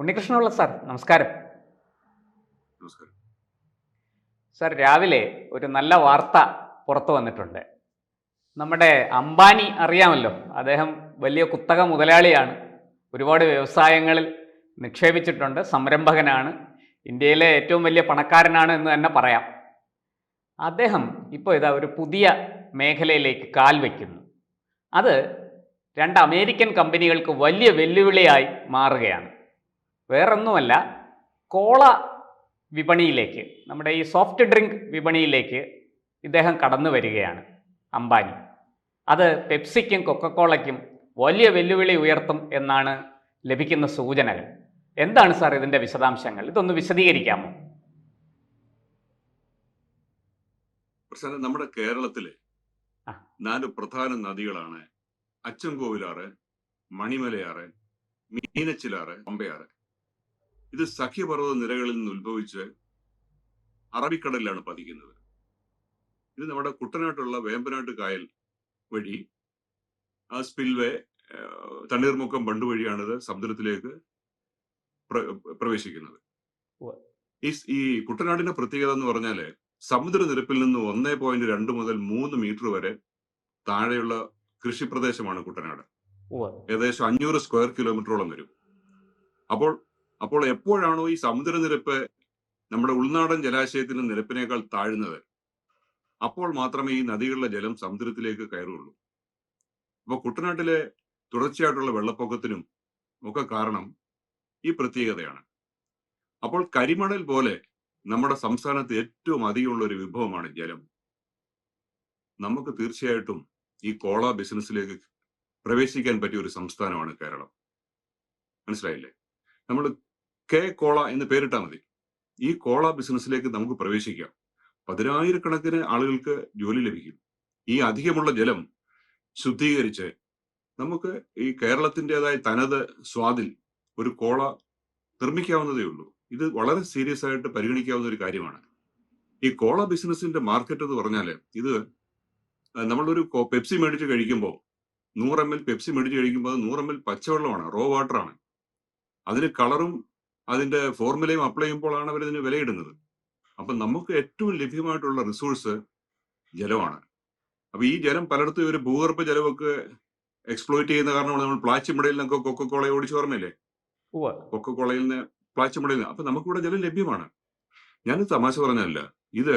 ഉണ്ണികൃഷ്ണനുള്ള sir നമസ്കാരം. നമസ്കാരം. Sir രാവിലെ ഒരു നല്ല വാർത്ത പുറത്തു വന്നിട്ടുണ്ട്. നമ്മുടെ അംബാനി അറിയാമല്ലോ അദ്ദേഹം വലിയ കുത്തക മുതലാളിയാണ്. ഒരുപാട് വ്യവസായങ്ങളിൽ നിക്ഷേപിച്ചിട്ടുണ്ട് സംരംഭകനാണ് ഇന്ത്യയിലെ ഏറ്റവും വലിയ പണക്കാരനാണ് എന്ന് തന്നെ പറയാം. അദ്ദേഹം ഇപ്പോൾ ഇതാ ഒരു പുതിയ മേഖലയിലേക്ക് കാൽ വയ്ക്കുന്നു. അത് രണ്ട് അമേരിക്കൻ കമ്പനികൾക്ക് വലിയ വെല്ലുവിളിയായി മാറുകയാണ്. വേറൊന്നുമല്ല കോള വിപണിയിലേക്ക് നമ്മുടെ ഈ സോഫ്റ്റ് ഡ്രിങ്ക് വിപണിയിലേക്ക് ഇദ്ദേഹം കടന്നു വരികയാണ് അംബാനി. അത് പെപ്സിക്കും കൊക്കക്കോളയ്ക്കും വലിയ വെല്ലുവിളി ഉയർത്തും എന്നാണ് ലഭിക്കുന്ന സൂചനകൾ. എന്താണ് സാർ ഇതിന്റെ വിശദാംശങ്ങൾ? ഇതൊന്ന് വിശദീകരിക്കാമോ? നമ്മുടെ കേരളത്തിലെ നാല് പ്രധാന നദികളാണ് അച്ചൻകോവിലാറ് മണിമലയാറ് മീനച്ചിലാറ് പമ്പയാറ് ഇത് സഖ്യപർവത നിരകളിൽ നിന്ന് ഉത്ഭവിച്ച് അറബിക്കടലിലാണ് പതിക്കുന്നത്. ഇത് നമ്മുടെ കുട്ടനാട്ടുള്ള വേമ്പനാട്ട് കായൽ വഴി ആ സ്പിൽവേ തണ്ണീർമുക്കം ബണ്ട് വഴിയാണിത് സമുദ്രത്തിലേക്ക് പ്രവേശിക്കുന്നത്. ഈ ഈ കുട്ടനാടിന്റെ പ്രത്യേകത എന്ന് പറഞ്ഞാൽ സമുദ്രനിരപ്പിൽ നിന്ന് ഒന്നേ പോയിന്റ് രണ്ട് മുതൽ മൂന്ന് മീറ്റർ വരെ താഴെയുള്ള കൃഷിപ്രദേശമാണ് കുട്ടനാട്. ഏകദേശം അഞ്ഞൂറ് സ്ക്വയർ കിലോമീറ്ററോളം വരും. അപ്പോൾ അപ്പോൾ എപ്പോഴാണോ ഈ സമുദ്രനിരപ്പ് നമ്മുടെ ഉൾനാടൻ ജലാശയത്തിന്റെ നിരപ്പിനേക്കാൾ താഴ്ന്നത്? അപ്പോൾ മാത്രമേ ഈ നദികളിലെ ജലം സമുദ്രത്തിലേക്ക് കയറുകയുള്ളൂ. അപ്പോൾ കുട്ടനാട്ടിലെ തുടർച്ചയായിട്ടുള്ള വെള്ളപ്പൊക്കത്തിനും ഒക്കെ കാരണം ഈ പ്രത്യേകതയാണ്. അപ്പോൾ കരിമണൽ പോലെ നമ്മുടെ സംസ്ഥാനത്ത് ഏറ്റവും അധികമുള്ള ഒരു വിഭവമാണ് ജലം. നമുക്ക് തീർച്ചയായിട്ടും ഈ കോള ബിസിനസ്സിലേക്ക് പ്രവേശിക്കാൻ പറ്റിയ ഒരു സംസ്ഥാനമാണ് കേരളം. മനസ്സിലായില്ലേ? നമ്മൾ കെ കോള എന്ന് പേരിട്ടാൽ മതി. ഈ കോള ബിസിനസ്സിലേക്ക് നമുക്ക് പ്രവേശിക്കാം. പതിനായിരക്കണക്കിന് ആളുകൾക്ക് ജോലി ലഭിക്കും. ഈ അധികമുള്ള ജലം ശുദ്ധീകരിച്ച് നമുക്ക് ഈ കേരളത്തിന്റെതായ തനത് സ്വാദിൽ ഒരു കോള നിർമ്മിക്കാവുന്നതേ ഉള്ളൂ. ഇത് വളരെ സീരിയസ് ആയിട്ട് പരിഗണിക്കാവുന്ന ഒരു കാര്യമാണ്. ഈ കോള ബിസിനസിന്റെ മാർക്കറ്റ് എന്ന് പറഞ്ഞാൽ ഇത് നമ്മളൊരു പെപ്സി മേടിച്ച് കഴിക്കുമ്പോൾ നൂറ് എം എൽ പെപ്സി മേടിച്ച് കഴിക്കുമ്പോൾ അത് നൂറ് എം എൽ പച്ചവെള്ളമാണ് റോ വാട്ടർ ആണ് അതിന് കളറും അതിന്റെ ഫോർമുലയും അപ്ലൈ ചെയ്യുമ്പോഴാണ് അവർ ഇതിന് വിലയിടുന്നത്. അപ്പൊ നമുക്ക് ഏറ്റവും ലഭ്യമായിട്ടുള്ള റിസോഴ്സ് ജലമാണ്. അപ്പൊ ഈ ജലം പലയിടത്തും ഒരു ഭൂഗർഭ ജലമൊക്കെ എക്സ്പ്ലോയിറ്റ് ചെയ്യുന്ന കാരണമാണ് നമ്മൾ പ്ലാച്ചിമടയിൽ നിന്നൊക്കെ കൊക്കക്കോളയെ ഓടിച്ചു ഓർമ്മയില്ലേ? കൊക്കക്കോളയിൽ നിന്ന് പ്ലാച്ചിമടയിൽ നിന്ന്. അപ്പൊ നമുക്കിവിടെ ജലം ലഭ്യമാണ്. ഞാൻ തമാശ പറഞ്ഞല്ല ഇത്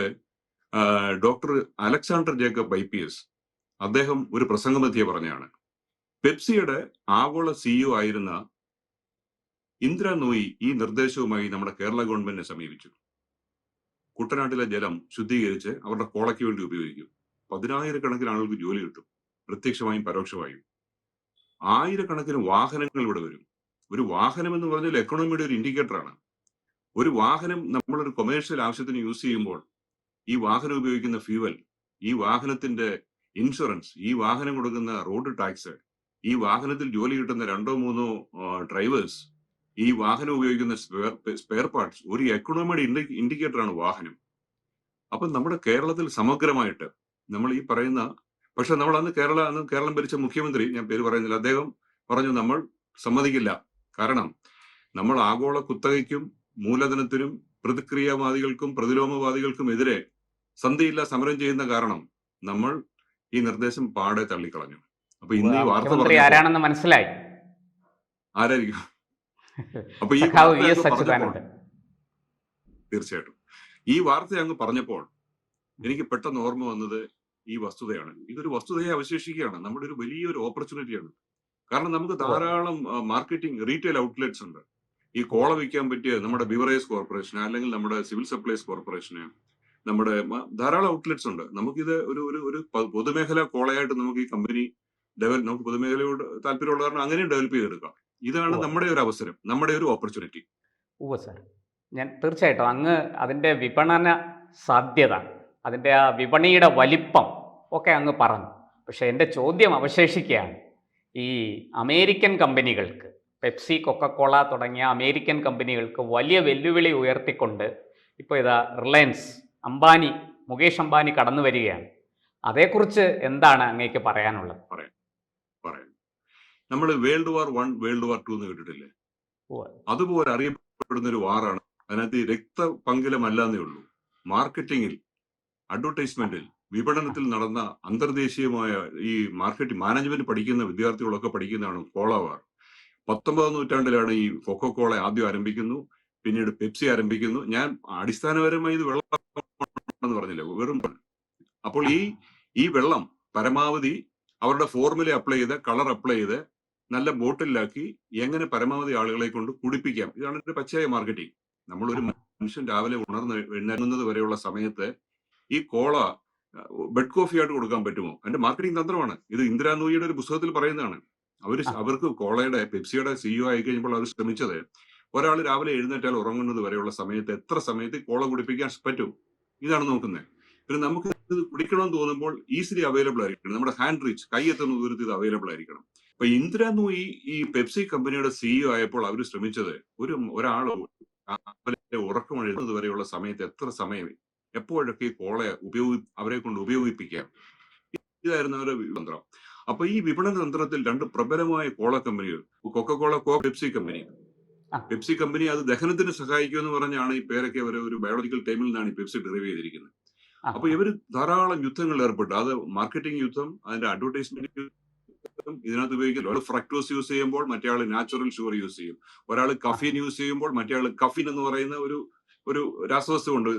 doctor Alexander Jacob I P S അദ്ദേഹം ഒരു പ്രസംഗമധ്യേ പറഞ്ഞാണ് പെപ്സിയുടെ ആഗോള സിഇഒ ആയിരുന്ന ഇന്ദിര നോയി ഈ നിർദ്ദേശവുമായി നമ്മുടെ കേരള ഗവൺമെന്റിനെ സമീപിച്ചു. കുട്ടനാട്ടിലെ ജലം ശുദ്ധീകരിച്ച് അവരുടെ കോളയ്ക്ക് വേണ്ടി ഉപയോഗിക്കും. പതിനായിരക്കണക്കിന് ആളുകൾക്ക് ജോലി കിട്ടും. പ്രത്യക്ഷമായും പരോക്ഷമായും. ആയിരക്കണക്കിന് വാഹനങ്ങൾ ഇവിടെ വരും. ഒരു വാഹനം എന്ന് പറഞ്ഞാൽ എക്കണോമിയുടെ ഒരു ഇൻഡിക്കേറ്ററാണ് ഒരു വാഹനം നമ്മളൊരു കൊമേഴ്ഷ്യൽ ആവശ്യത്തിന് യൂസ് ചെയ്യുമ്പോൾ ഈ വാഹനം ഉപയോഗിക്കുന്ന ഫ്യൂവൽ ഈ വാഹനത്തിന്റെ ഇൻഷുറൻസ് ഈ വാഹനം കൊടുക്കുന്ന റോഡ് ടാക്സ് ഈ വാഹനത്തിൽ ജോലി കിട്ടുന്ന രണ്ടോ മൂന്നോ ഡ്രൈവേഴ്സ് ഈ വാഹനം ഉപയോഗിക്കുന്ന സ്പെയർ പാർട്സ് ഒരു എക്കണോമിയുടെ ഇൻഡി ഇൻഡിക്കേറ്ററാണ് വാഹനം. അപ്പൊ നമ്മുടെ കേരളത്തിൽ സമഗ്രമായിട്ട് നമ്മൾ ഈ പറയുന്ന പക്ഷെ നമ്മൾ അന്ന് കേരള അന്ന് കേരളം ഭരിച്ച മുഖ്യമന്ത്രി ഞാൻ പേര് പറയുന്നില്ല അദ്ദേഹം പറഞ്ഞു നമ്മൾ സമ്മതിക്കില്ല. കാരണം നമ്മൾ ആഗോള കുത്തകയ്ക്കും മൂലധനത്തിനും പ്രതിക്രിയാവാദികൾക്കും പ്രതിലോമവാദികൾക്കും എതിരെ സന്ധിയില്ല സമരം ചെയ്യുന്ന കാരണം നമ്മൾ ഈ നിർദ്ദേശം പാടെ തള്ളിക്കളഞ്ഞു. അപ്പൊ ഇന്ന് ഈ വാർത്ത ആരാണെന്ന് മനസ്സിലായി? ആരായിരിക്കും? അപ്പൊ ഈ തീർച്ചയായിട്ടും. ഈ വാർത്ത അങ്ങ് പറഞ്ഞപ്പോൾ എനിക്ക് പെട്ടെന്ന് ഓർമ്മ വന്നത് ഈ വസ്തുതയാണ്. ഇതൊരു വസ്തുതയെ അവശേഷിക്കുകയാണ്. നമ്മുടെ ഒരു വലിയൊരു ഓപ്പർച്യൂണിറ്റിയാണ് കാരണം നമുക്ക് ധാരാളം മാർക്കറ്റിംഗ് റീറ്റെയിൽ ഔട്ട്ലെറ്റ്സ് ഉണ്ട്. ഈ കോള വിൽക്കാൻ പറ്റിയ നമ്മുടെ ബിവറേജ് കോർപ്പറേഷൻ അല്ലെങ്കിൽ നമ്മുടെ സിവിൽ സപ്ലൈസ് കോർപ്പറേഷന് നമ്മുടെ ധാരാളം ഔട്ട്ലെറ്റ്സ് ഉണ്ട്. നമുക്കിത് ഒരു ഒരു ഒരു പൊതുമേഖല പൊതുമേഖലാ കോളയായിട്ട് നമുക്ക് ഈ കമ്പനി ഡെവലപ്പ് നമുക്ക് പൊതുമേഖലയോട് താല്പര്യമുള്ള കാരണം അങ്ങനെ ഡെവലപ്പ് ചെയ്തെടുക്കാം. ഇതാണ് നമ്മുടെ ഒരു അവസരം നമ്മുടെ ഒരു ഓപ്പർച്യൂണിറ്റി ഉവ സർ. ഞാൻ തീർച്ചയായിട്ടും അങ്ങ് അതിന്റെ വിപണന സാധ്യത അതിന്റെ ആ വിപണിയുടെ വലിപ്പം ഒക്കെ അങ്ങ് പറഞ്ഞു. പക്ഷേ എന്റെ ചോദ്യം അവശേഷിക്കുകയാണ്. ഈ അമേരിക്കൻ കമ്പനികൾക്ക് പെപ്സി കൊക്കക്കോള തുടങ്ങിയ അമേരിക്കൻ കമ്പനികൾക്ക് വലിയ വെല്ലുവിളി ഉയർത്തിക്കൊണ്ട് ഇപ്പോൾ ഇതാ റിലയൻസ് അംബാനി മുകേഷ് അംബാനി കടന്നു വരികയാണ് അതേക്കുറിച്ച് എന്താണ് അങ്ങേക്ക് പറയാനുള്ളത്? പറയാം. പറയാം. നമ്മൾ world war one world war two എന്ന് കേട്ടിട്ടില്ലേ. അതുപോലെ അറിയപ്പെടുന്ന ഒരു വാറാണ് അതിനകത്ത് ഈ രക്ത എന്നേ ഉള്ളൂ. മാർക്കറ്റിംഗിൽ അഡ്വർടൈസ്മെന്റിൽ വിപണനത്തിൽ നടന്ന അന്തർദേശീയമായ ഈ മാർക്കറ്റിംഗ് മാനേജ്മെന്റ് പഠിക്കുന്ന വിദ്യാർത്ഥികളൊക്കെ പഠിക്കുന്നതാണ് കോള വാർ. പത്തൊമ്പതാം നൂറ്റാണ്ടിലാണ് ഈ കൊക്കോ കോള ആദ്യം ആരംഭിക്കുന്നു. പിന്നീട് പെപ്സി ആരംഭിക്കുന്നു. ഞാൻ അടിസ്ഥാനപരമായി ഇത് വെള്ളം പറഞ്ഞില്ല? വെറും അപ്പോൾ ഈ ഈ വെള്ളം പരമാവധി അവരുടെ ഫോർമുല അപ്ലൈ ചെയ്ത് കളർ അപ്ലൈ ചെയ്ത് നല്ല ബോട്ടിലാക്കി എങ്ങനെ പരമാവധി ആളുകളെ കൊണ്ട് കുടിപ്പിക്കാം. ഇതാണ് ഒരു പച്ചയായ മാർക്കറ്റിംഗ്. നമ്മളൊരു മനുഷ്യൻ രാവിലെ ഉണർന്ന് എഴുന്നേൽക്കുന്നത് വരെയുള്ള സമയത്ത് ഈ കോള ബെഡ് കോഫി ആയിട്ട് കൊടുക്കാൻ പറ്റുമോ? അതിന്റെ മാർക്കറ്റിംഗ് തന്ത്രമാണ്. ഇത് ഇന്ദിരാ നൂയിയുടെ ഒരു പുസ്തകത്തിൽ പറയുന്നതാണ്. അവർ അവർക്ക് കോളയുടെ പെപ്സിയുടെ സിഇഒ ആയി കഴിഞ്ഞപ്പോൾ അവർ ശ്രമിച്ചത് ഒരാൾ രാവിലെ എഴുന്നേറ്റാൽ ഉറങ്ങുന്നത് വരെയുള്ള സമയത്ത് എത്ര സമയത്ത് കോള കുടിപ്പിക്കാൻ പറ്റും? ഇതാണ് നോക്കുന്നത്. പിന്നെ നമുക്ക് ഇത് കുടിക്കണമെന്ന് തോന്നുമ്പോൾ ഈസിലി അവൈലബിൾ ആയിരിക്കണം. നമ്മുടെ ഹാൻഡ് റീച്ച് കൈ എത്തുന്ന ദൂരത്ത് ഇത് അവൈലബിൾ ആയിരിക്കണം. അപ്പൊ ഇന്ദിര നൂയി ഈ പെപ്സി കമ്പനിയുടെ സിഇഒ ആയപ്പോൾ അവർ ശ്രമിച്ചത് ഒരു ഒരാൾ ഉറക്കം എഴുതുന്നത് വരെയുള്ള സമയത്ത് എത്ര സമയം എപ്പോഴൊക്കെ ഈ കോളെ ഉപയോഗി അവരെ കൊണ്ട് ഉപയോഗിപ്പിക്കാം? ഇതായിരുന്നു അവരുടെ തന്ത്രം അപ്പൊ ഈ വിപണന തന്ത്രത്തിൽ രണ്ട് പ്രബലമായ കോള കമ്പനികൾ കൊക്കക്കോള കോ പെപ്സി കമ്പനി. പെപ്സി കമ്പനി അത് ദഹനത്തിന് സഹായിക്കുമെന്ന് പറഞ്ഞാണ് ഈ പേരൊക്കെ അവർ ഒരു ബയോളജിക്കൽ ടൈമിൽ നിന്നാണ് ഈ പെപ്സി ഡെറിവ് ചെയ്തിരിക്കുന്നത്. അപ്പൊ ഇവർ ധാരാളം യുദ്ധങ്ങൾ ഏർപ്പെട്ടു. അത് മാർക്കറ്റിംഗ് യുദ്ധം അതിന്റെ അഡ്വർടൈസ്മെന്റ് ഇതിനകത്ത് ഉപയോഗിക്കില്ല ഒരാൾ ഫ്രക്ടോസ് യൂസ് ചെയ്യുമ്പോൾ മറ്റേ ആൾ നാച്ചുറൽ ഷുഗർ യൂസ് ചെയ്യും. ഒരാൾ കഫീൻ യൂസ് ചെയ്യുമ്പോൾ മറ്റേ ആൾ കഫിൻ എന്ന് പറയുന്ന ഒരു ഒരു രാസവസ്തു ഉണ്ട്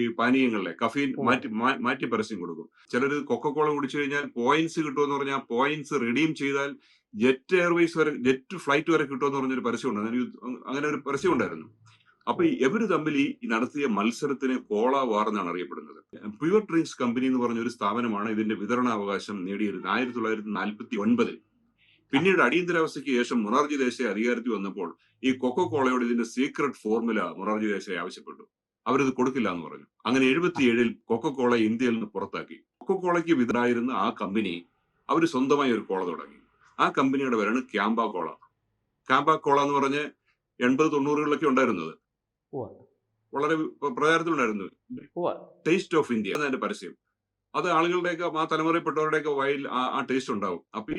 ഈ പാനീയങ്ങളിലെ കഫീൻ മാറ്റി മാറ്റി പരസ്യം കൊടുക്കും. ചിലർ കൊക്കക്കോള കുടിച്ചു കഴിഞ്ഞാൽ പോയിന്റ്സ് കിട്ടുമെന്ന് പറഞ്ഞാൽ പോയിന്റ്സ് റിഡീം ചെയ്താൽ ജെറ്റ് എയർവേസ് വരെ ജെറ്റ് ഫ്ലൈറ്റ് വരെ കിട്ടുമെന്ന് പറഞ്ഞൊരു പരസ്യമുണ്ട്. അങ്ങനെ അങ്ങനെ ഒരു പരസ്യം ഉണ്ടായിരുന്നു അപ്പൊ ഇവർ തമ്മിൽ ഈ നടത്തിയ മത്സരത്തിന് കോള വാർ എന്നാണ് അറിയപ്പെടുന്നത്? പ്യുവർ ഡ്രിങ്ക്സ് കമ്പനി എന്ന് പറഞ്ഞ ഒരു സ്ഥാപനമാണ് ഇതിന്റെ വിതരണാവകാശം നേടിയിരുന്നത്. ആയിരത്തി തൊള്ളായിരത്തി നാൽപ്പത്തി ഒൻപതിൽ പിന്നീട് അടിയന്തരാവസ്ഥയ്ക്ക് ശേഷം മൊറാർജി ദേശായി അധികാരത്തിൽ വന്നപ്പോൾ ഈ കൊക്കോ കോളയോട് ഇതിന്റെ സീക്രട്ട് ഫോർമുല മൊറാർജി ദേശായി ആവശ്യപ്പെട്ടു. അവരിത് കൊടുക്കില്ല എന്ന് പറഞ്ഞു. അങ്ങനെ എഴുപത്തിയേഴിൽ കൊക്കോ കോള ഇന്ത്യയിൽ നിന്ന് പുറത്താക്കി. കൊക്കോ കോളയ്ക്ക് വിതരായിരുന്ന ആ കമ്പനി അവർ സ്വന്തമായി ഒരു കോള തുടങ്ങി. ആ കമ്പനിയുടെ പേരാണ് ക്യാമ്പ കോള. ക്യാമ്പ കോള എന്ന് പറഞ്ഞ് എൺപത് തൊണ്ണൂറുകളിലൊക്കെ ഉണ്ടായിരുന്നത്. വളരെ പ്ര- പ്രചാരത്തിലുണ്ടായിരുന്നു. ടേസ്റ്റ് ഓഫ് ഇന്ത്യ എന്നതിന്റെ പരസ്യം. അത് ആളുകളുടെയൊക്കെ ആ തലമുറയിൽപ്പെട്ടവരുടെയൊക്കെ വയൽ ആ ടേസ്റ്റ് ഉണ്ടാവും. അപ്പൊ ഈ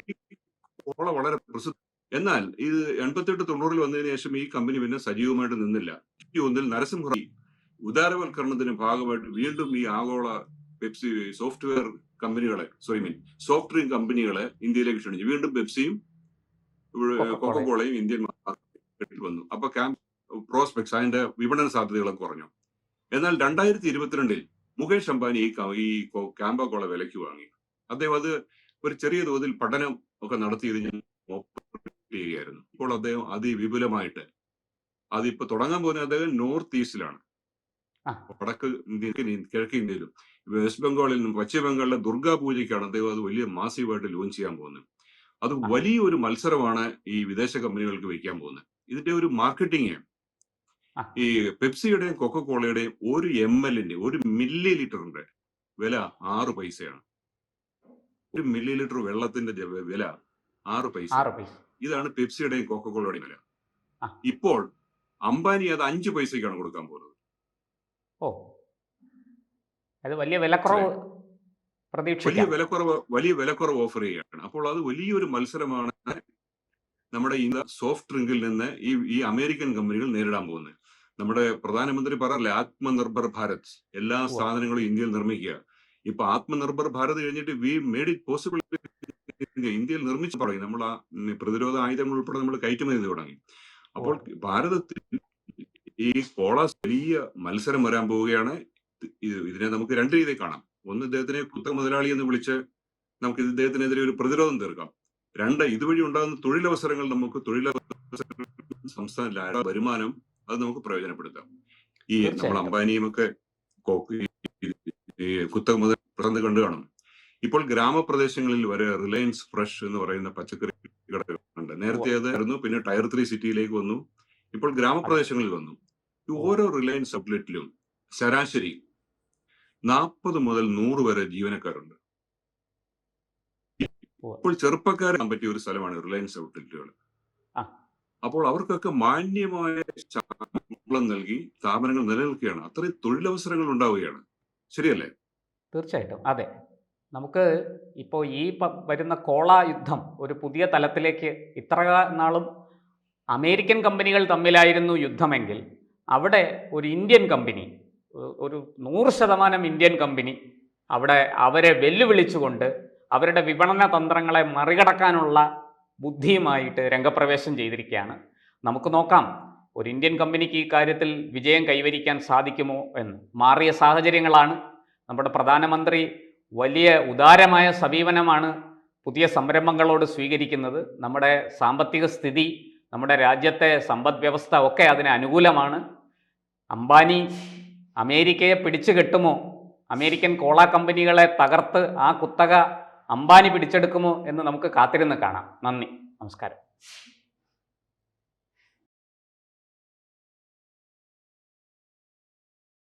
കോള വളരെ പ്രസിദ്ധ. എന്നാൽ ഇത് എൺപത്തെട്ട് തൊണ്ണൂറിൽ വന്നതിന് ശേഷം ഈ കമ്പനി പിന്നെ സജീവമായിട്ട് നിന്നില്ല. ഒന്നിൽ നരസിംഹ ഉദാരവൽക്കരണത്തിന്റെ ഭാഗമായിട്ട് വീണ്ടും ഈ ആഗോള പെപ്സി സോഫ്റ്റ്വെയർ കമ്പനികളെ സോറി മീൻ സോഫ്റ്റ് ഡ്രിങ്ക് കമ്പനികളെ ഇന്ത്യയിലേക്ക് ക്ഷണിച്ചു. വീണ്ടും പെപ്സിയും Coca-Cola. കൊക്കോളയും ഇന്ത്യൻ മാർക്കറ്റിൽ വന്നു. അപ്പൊ ക്യാമ്പ് പ്രോസ്പെക്ട്സ് അതിന്റെ വിപണന സാധ്യതകളും കുറഞ്ഞു. എന്നാൽ രണ്ടായിരത്തി ഇരുപത്തിരണ്ടിൽ മുകേഷ് അംബാനി ഈ ഈ ക്യാമ്പ വിലയ്ക്ക് വാങ്ങി. അദ്ദേഹം അത് ഒരു ചെറിയ തോതിൽ പഠനം ഒക്കെ നടത്തിയത് ചെയ്യുകയായിരുന്നു. ഇപ്പോൾ അദ്ദേഹം അതിവിപുലമായിട്ട് അതിപ്പോ തുടങ്ങാൻ പോകുന്ന അദ്ദേഹം നോർത്ത് ഈസ്റ്റിലാണ്. വടക്ക് കിഴക്ക് ഇന്ത്യയിലും. വെസ്റ്റ് ബംഗാളിൽ നിന്നും പശ്ചിമ ബംഗാളിലെ ദുർഗാ പൂജയ്ക്കാണ് അദ്ദേഹം അത് വലിയ മാസീവായിട്ട് ലോഞ്ച് ചെയ്യാൻ പോകുന്നത്. അത് വലിയൊരു മത്സരമാണ് ഈ വിദേശ കമ്പനികൾക്ക് വയ്ക്കാൻ പോകുന്നത്. ഇതിന്റെ ഒരു മാർക്കറ്റിംഗ്. ഈ പെപ്സിയുടെയും കൊക്കക്കോളയുടെയും ഒരു എം എല്ലിന്റെ ഒരു മില്ലി ലിറ്ററിന്റെ വില ആറ് പൈസയാണ്. ഒരു മില്ലി ലിറ്റർ വെള്ളത്തിന്റെ വില ആറ് പൈസ. ഇതാണ് പെപ്സിയുടെയും കൊക്കക്കോളയുടെയും വില. ഇപ്പോൾ അംബാനി അത് അഞ്ച് പൈസക്കാണ് കൊടുക്കാൻ പോകുന്നത്. ഓ. അത് വലിയ വിലക്കുറവ് വലിയ വിലക്കുറവ് വലിയ വിലക്കുറവ് ഓഫർ ചെയ്യുകയാണ്. അപ്പോൾ അത് വലിയൊരു മത്സരമാണ് നമ്മുടെ ഈ സോഫ്റ്റ് ഡ്രിങ്കിൽ നിന്ന് ഈ ഈ അമേരിക്കൻ കമ്പനികൾ നേരിടാൻ പോകുന്നത്. നമ്മുടെ പ്രധാനമന്ത്രി പറഞ്ഞില്ലേ ആത്മനിർഭർ ഭാരത്. എല്ലാ സാധനങ്ങളും ഇന്ത്യയിൽ നിർമ്മിക്കുക. ഇപ്പൊ ആത്മനിർഭർ ഭാരത് കഴിഞ്ഞിട്ട് വി മേഡ് ഇറ്റ് പോസിബിൾ ഇന്ത്യയിൽ നിർമ്മിച്ചു തുടങ്ങി നമ്മൾ ആ പ്രതിരോധ ആയുധങ്ങൾ ഉൾപ്പെടെ നമ്മൾ കയറ്റുമതി ചെയ്ത് തുടങ്ങി. അപ്പോൾ ഭാരതത്തിൽ ഈ കോള വലിയ മത്സരം വരാൻ പോവുകയാണ്. ഇതിനെ നമുക്ക് രണ്ട് രീതിയിൽ കാണാം. ഒന്ന് ഇദ്ദേഹത്തിനെ കുത്ത മുതലാളി എന്ന് വിളിച്ച് നമുക്ക് ഇദ്ദേഹത്തിനെതിരെ ഒരു പ്രതിരോധം തീർക്കാം. രണ്ട് ഇതുവഴി ഉണ്ടാകുന്ന തൊഴിലവസരങ്ങൾ നമുക്ക് തൊഴിലവസരങ്ങൾ സംസ്ഥാനത്തിലെ വരുമാനം അത് നമുക്ക് പ്രയോജനപ്പെടുത്താം. ഈ നമ്മൾ. അംബാനിയും ഒക്കെ കോ- ഈ- ഈ കുത്തക മുതൽ പ്രസന്റ് കണ്ടു കാണും. ഇപ്പോൾ ഗ്രാമപ്രദേശങ്ങളിൽ വരെ റിലയൻസ് ഫ്രഷ് എന്ന് പറയുന്ന പച്ചക്കറി കടകളുണ്ട്. നേരത്തെ അതായിരുന്നു പിന്നെ ടയർ ത്രീ സിറ്റിയിലേക്ക് വന്നു. ഇപ്പോൾ ഗ്രാമപ്രദേശങ്ങളിൽ വന്നു. ഈ ഓരോ റിലയൻസ് ഔട്ട്ലെറ്റിലും ശരാശരി നാൽപ്പത് മുതൽ നൂറ് വരെ ജീവനക്കാരുണ്ട്. ഇപ്പോൾ ചെറുപ്പക്കാരാൻ പറ്റിയ ഒരു സ്ഥലമാണ് റിലയൻസ് ഔട്ട്ലെറ്റുകൾ. അപ്പോൾ അവർക്കൊക്കെ മാന്യമായ ശമ്പളം നൽകി സ്ഥാപനങ്ങൾ നിലനിൽക്കുകയാണ്. അത്രയും തൊഴിലവസരങ്ങൾ ഉണ്ടാവുകയാണ്. ശരിയല്ലേ? തീർച്ചയായിട്ടും. അതെ. നമുക്ക് ഇപ്പോൾ ഈ വരുന്ന കോള യുദ്ധം ഒരു പുതിയ തലത്തിലേക്ക് ഇത്ര നാളും അമേരിക്കൻ കമ്പനികൾ തമ്മിലായിരുന്നു യുദ്ധമെങ്കിൽ അവിടെ ഒരു ഇന്ത്യൻ കമ്പനി ഒരു നൂറ് ശതമാനം ഇന്ത്യൻ കമ്പനി അവിടെ അവരെ വെല്ലുവിളിച്ചുകൊണ്ട് അവരുടെ വിപണന തന്ത്രങ്ങളെ മറികടക്കാനുള്ള ബുദ്ധിയുമായിട്ട് രംഗപ്രവേശം ചെയ്തിരിക്കുകയാണ്. നമുക്ക് നോക്കാം ഒരു ഇന്ത്യൻ കമ്പനിക്ക് ഈ കാര്യത്തിൽ വിജയം കൈവരിക്കാൻ സാധിക്കുമോ എന്ന്. മാറിയ സാഹചര്യങ്ങളാണ്. നമ്മുടെ പ്രധാനമന്ത്രി വലിയ ഉദാരമായ സമീപനമാണ് പുതിയ സംരംഭങ്ങളോട് സ്വീകരിക്കുന്നത്. നമ്മുടെ സാമ്പത്തിക സ്ഥിതി നമ്മുടെ രാജ്യത്തെ സമ്പദ് വ്യവസ്ഥ ഒക്കെ അതിന് അനുകൂലമാണ്. അംബാനി അമേരിക്കയെ പിടിച്ചു കെട്ടുമോ? അമേരിക്കൻ കോള കമ്പനികളെ തകർത്ത് ആ കുത്തക അംബാനി പിടിച്ചെടുക്കുമോ എന്ന് നമുക്ക് കാത്തിരുന്ന് കാണാം. നന്ദി. നമസ്കാരം.